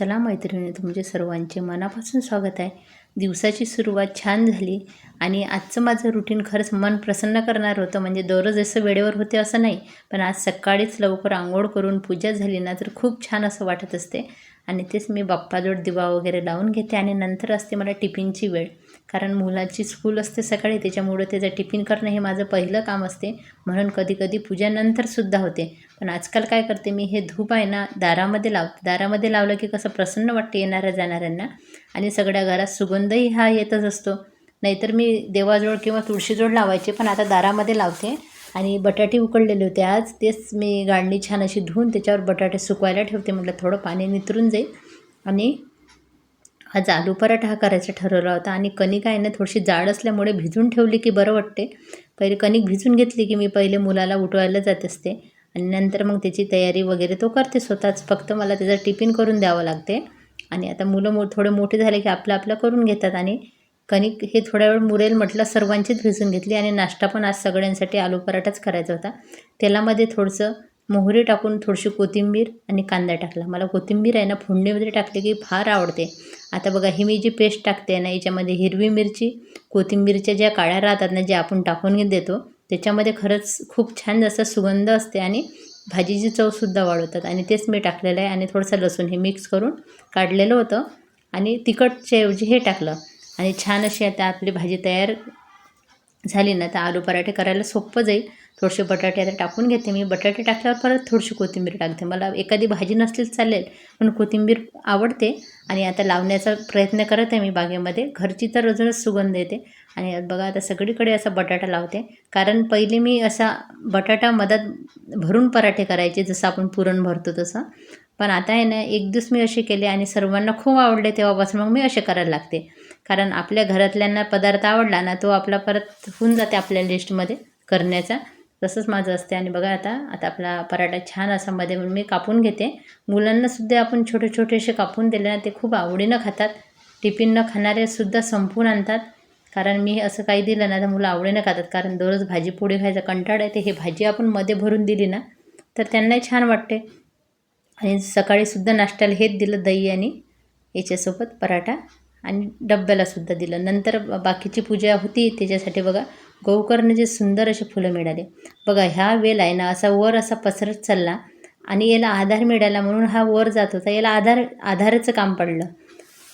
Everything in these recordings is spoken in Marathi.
चला मैत्रिणी तुमचे सर्वांचे मनापासून स्वागत आहे. दिवसाची सुरुवात छान झाली आणि आजचं माझं रुटीन खरंच मन प्रसन्न करणार होतं. म्हणजे दररोज असं वेळेवर होते असं नाही पण आज सकाळीच लवकर आंघोळ करून पूजा झाली ना तर खूप छान असं वाटत असते. आणि तेच मी बाप्पाजवळ दिवा वगैरे लावून घेते आणि नंतर असते मला टिफिनची वेळ. कारण मुलाची स्कूल असते सकाळी त्याच्यामुळं त्याचं टिफिन करणं हे माझं पहिलं काम असते. म्हणून कधी कधी पूजानंतरसुद्धा होते. पण आजकाल काय करते मी हे धूप आहे ना दारामध्ये लावते दारामध्ये लावलं की कसं प्रसन्न वाटते येणाऱ्या जाणाऱ्यांना. आणि सगळ्या घरात सुगंधही हा येतच असतो. नाहीतर मी देवाजवळ किंवा तुळशीजवळ लावायचे पण आता दारामध्ये लावते. आणि बटाटे उकडलेले होते आज तेच मी गाळणी छान अशी धुवून त्याच्यावर बटाटे सुकवायला ठेवते. म्हटलं थोडं पाणी नितरून जाईल. आणि आज आलू पराठा हा करायचा ठरवला होता आणि कणिक आहे ना थोडीशी जाड असल्यामुळे भिजून ठेवली की बरं वाटते. पहिले कणिक भिजून घेतली की मी पहिले मुलाला उठवायला जात असते आणि नंतर मग त्याची तयारी वगैरे तो करते स्वतःच. फक्त मला त्याचा टिफिन करून द्यावं लागते. आणि आता मुलं मो थोडे मोठे झाले की आपलं आपलं करून घेतात आणि कणिक हे थोड्या वेळ मुरेल म्हटलं सर्वांचीच भिजून घेतली आणि नाश्ता पण आज सगळ्यांसाठी आलू पराठाच करायचा होता. तेलामध्ये थोडंसं मोहरी टाकून थोडीशी कोथिंबीर आणि कांदा टाकला. मला कोथिंबीर आहे ना फोडणीमध्ये टाकली की फार आवडते. आता बघा ही मी जी पेस्ट टाकते ना याच्यामध्ये हिरवी मिरची कोथिंबीरच्या ज्या काळ्या राहतात ना ज्या आपण टाकून देतो त्याच्यामध्ये खरंच खूप छान जसा सुगंध असते आणि भाजीची चवसुद्धा वाढवतात. आणि तेच मी टाकलेलं आहे आणि थोडंसं लसूण हे मिक्स करून काढलेलं होतं आणि तिखटच्याऐवजी हे टाकलं. आणि छान अशी आता आपली भाजी तयार झाली ना तर आलू पराठे करायला सोपं जाईल. थोडेसे बटाटे आता टाकून घेते मी. बटाटे टाकल्यावर परत थोडीशी कोथिंबीर टाकते. मला एखादी भाजी नसली चालेल पण कोथिंबीर आवडते. आणि आता लावण्याचा प्रयत्न करत आहे मी बागेमध्ये. घरची तर अजूनच सुगंध येते. आणि बघा आता सगळीकडे असा बटाटा लावते. कारण पहिले मी असा बटाटा मधात भरून पराठे करायचे जसं आपण पुरण भरतो तसं. पण आता आहे ना एक दिवस मी असे केले आणि सर्वांना खूप आवडले तेव्हापासून मग मी असे करायला लागते. कारण आपल्या घरातल्यांना पदार्थ आवडला ना तो आपला परत होऊन जाते आपल्या लिस्टमध्ये करण्याचा. तसंच माझं असते आणि बघा आता आता आपला पराठा छान असा मध्ये म्हणून मी कापून घेते. मुलांनासुद्धा आपण छोटे छोटेसे कापून दिले ना ते खूप आवडीनं खातात. टिफिन न खाणारेसुद्धा संपून आणतात. कारण मी असं काही दिलं ना तर मुलं आवडीनं खातात. कारण दररोज भाजी पोळी खायचा कंटाळा ते हे भाजी आपण मध्ये भरून दिली ना तर त्यांनाही छान वाटते. आणि सकाळीसुद्धा नाश्त्याला हेच दिलं दही आणि याच्यासोबत पराठा. आणि डब्यालासुद्धा दिलं. नंतर बाकीची पूजा होती त्याच्यासाठी बघा गोकर्णचे सुंदर असे फुलं मिळाले. बघा ह्या वेल आहे ना असा वर असा पसरत चालला आणि याला आधार मिळाला म्हणून हा वर जात होता. याला आधार आधाराचं काम पडलं.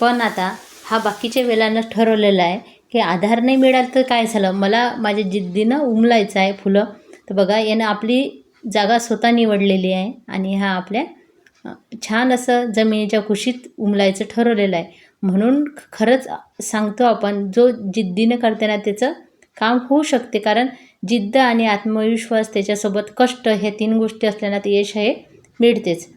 पण आता हा बाकीच्या वेलांना ठरवलेलं आहे की आधार नाही मिळाला तर काय झालं? मला माझ्या जिद्दीनं उमलायचं आहे फुलं. तर बघा यानं आपली जागा स्वतः निवडलेली आहे आणि हा आपल्या छान असं जमिनीच्या कुशीत उमलायचं ठरवलेलं आहे. म्हणून खरंच सांगतो आपण जो जिद्दीनं करते ना त्याचं काम होऊ शकते. कारण जिद्द आणि आत्मविश्वास त्याच्यासोबत कष्ट हे तीन गोष्टी असल्यानं ते यश हे मिळतेच.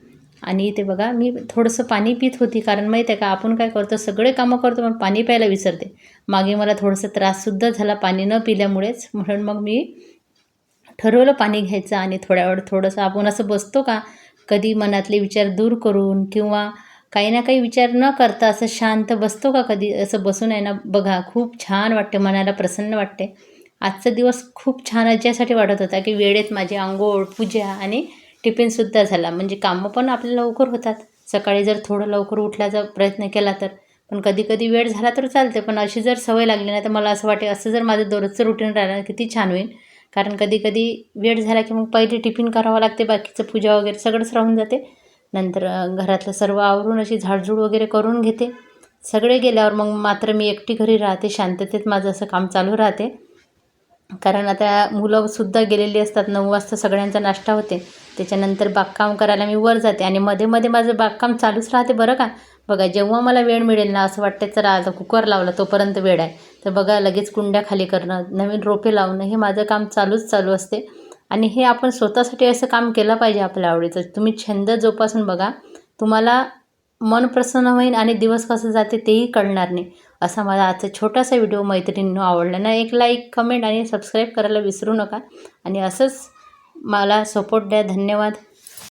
आणि ते बघा मी थोडंसं पाणी पित होती कारण माहीत आहे का आपण काय करतो सगळे कामं करतो पण पाणी प्यायला विसरते. मागे मला थोडंसं त्राससुद्धा झाला पाणी न पिल्यामुळेच. म्हणून मग मी ठरवलं पाणी घ्यायचं आणि थोड्या वेळ थोडंसं आपण असं बसतो का कधी मनातले विचार दूर करून किंवा काही ना काही विचार न करता असं शांत बसतो का कधी? असं बसून आहे ना बघा खूप छान वाटते मनाला प्रसन्न वाटते. आजचा दिवस खूप छान याच्यासाठी वाटत होता की वेळेत माझी आंघोळ पूजा आणि टिफिनसुद्धा झाला. म्हणजे कामं पण आपल्या लवकर होतात. सकाळी जर थोडं लवकर उठल्याचा प्रयत्न केला तर. पण कधी कधी वेळ झाला तर चालते. पण अशी जर सवय लागली ना तर मला असं वाटे असं जर माझं दररोजचं रुटीन राहिलं किती छान होईल. कारण कधी कधी वेळ झाला की मग पहिले टिफिन करावं लागते बाकीचं पूजा वगैरे सगळंच राहून जाते. नंतर घरातलं सर्व आवरून अशी झाडझूड वगैरे करून घेते. सगळे गेल्यावर मग मात्र मी एकटी घरी राहते शांततेत माझं असं काम चालू राहते. कारण आता मुलंसुद्धा गेलेली असतात नऊ वाजता सगळ्यांचा नाश्ता होते. त्याच्यानंतर बागकाम करायला मी वर जाते आणि मध्ये मध्ये माझं बागकाम चालूच राहते बरं का. बघा जेव्हा मला वेळ मिळेल ना असं वाटते तर आता कुकर लावला तोपर्यंत वेळ आहे. तर बघा लगेच कुंड्या खाली करणं नवीन रोपे लावणं हे माझं काम चालूच चालू असते. आणि हे आपण स्वतःसाठी असं काम केलं पाहिजे आपल्या आवडीचं. तुम्ही छंद जोपासून बघा. तुम्हाला मन प्रसन्न होईल आणि दिवस कसं जाते तेही कळणार नाही. असा माझा आजचा छोटासा व्हिडिओ मैत्रिणींनो आवडला ना एक लाईक कमेंट आणि सबस्क्राईब करायला विसरू नका. आणि असंच मला सपोर्ट द्या. धन्यवाद.